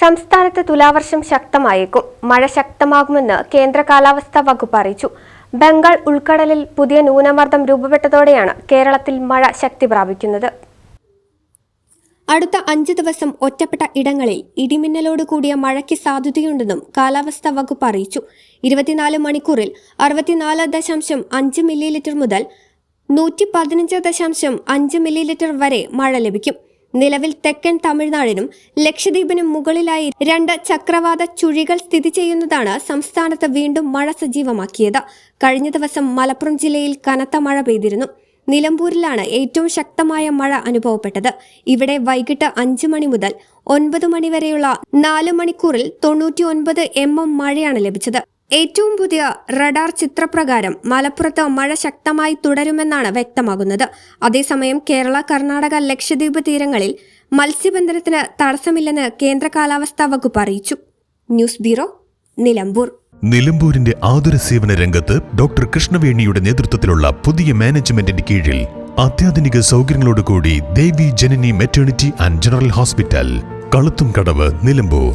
സംസ്ഥാനത്ത് തുലാവർഷം ശക്തമായേക്കും. മഴ ശക്തമാകുമെന്ന് കേന്ദ്ര കാലാവസ്ഥാ വകുപ്പ് അറിയിച്ചു. ബംഗാൾ ഉൾക്കടലിൽ പുതിയ ന്യൂനമർദ്ദം രൂപപ്പെട്ടതോടെയാണ് കേരളത്തിൽ മഴ ശക്തി പ്രാപിക്കുന്നത്. അടുത്ത അഞ്ച് ദിവസം ഒറ്റപ്പെട്ട ഇടങ്ങളിൽ ഇടിമിന്നലോട് കൂടിയ മഴയ്ക്ക് സാധ്യതയുണ്ടെന്നും കാലാവസ്ഥാ വകുപ്പ് അറിയിച്ചു. ഇരുപത്തിനാല് മണിക്കൂറിൽ അറുപത്തിനാല് ദശാംശം അഞ്ച് മില്ലി ലിറ്റർ മുതൽ നൂറ്റി പതിനഞ്ച് ദശാംശം അഞ്ച് മില്ലി ലിറ്റർ വരെ മഴ ലഭിക്കും. നിലവിൽ തെക്കൻ തമിഴ്നാടിനും ലക്ഷദ്വീപിനും മുകളിലായി രണ്ട് ചക്രവാത ചുഴികൾ സ്ഥിതി ചെയ്യുന്നതാണ് സംസ്ഥാനത്ത് വീണ്ടും മഴ സജീവമാക്കിയത്. കഴിഞ്ഞ ദിവസം മലപ്പുറം ജില്ലയിൽ കനത്ത മഴ പെയ്തിരുന്നു. നിലമ്പൂരിലാണ് ഏറ്റവും ശക്തമായ മഴ അനുഭവപ്പെട്ടത്. ഇവിടെ വൈകിട്ട് അഞ്ച് മണി മുതൽ ഒൻപത് മണി വരെയുള്ള നാല് മണിക്കൂറിൽ തൊണ്ണൂറ്റി ഒൻപത് എം എം മഴയാണ് ലഭിച്ചത്. ഏറ്റവും പുതിയ റഡാർ ചിത്രപ്രകാരം മലപ്പുറത്ത് മഴ ശക്തമായി തുടരുമെന്നാണ് വ്യക്തമാകുന്നത്. അതേസമയം കേരള കർണാടക ലക്ഷദ്വീപ് തീരങ്ങളിൽ മത്സ്യബന്ധനത്തിന് തടസ്സമില്ലെന്ന് കേന്ദ്ര കാലാവസ്ഥാ വകുപ്പ് അറിയിച്ചു. News bureau Nilambur. നിലമ്പൂരിന്റെ ആതുര സേവന രംഗത്ത് ഡോക്ടർ കൃഷ്ണവേണിയുടെ നേതൃത്വത്തിലുള്ള പുതിയ മാനേജ്മെന്റിന്റെ കീഴിൽ അത്യാധുനിക സൗകര്യങ്ങളോടുകൂടി Devi Janani maternity and general hospital Kaluthum Kadavu Nilambur.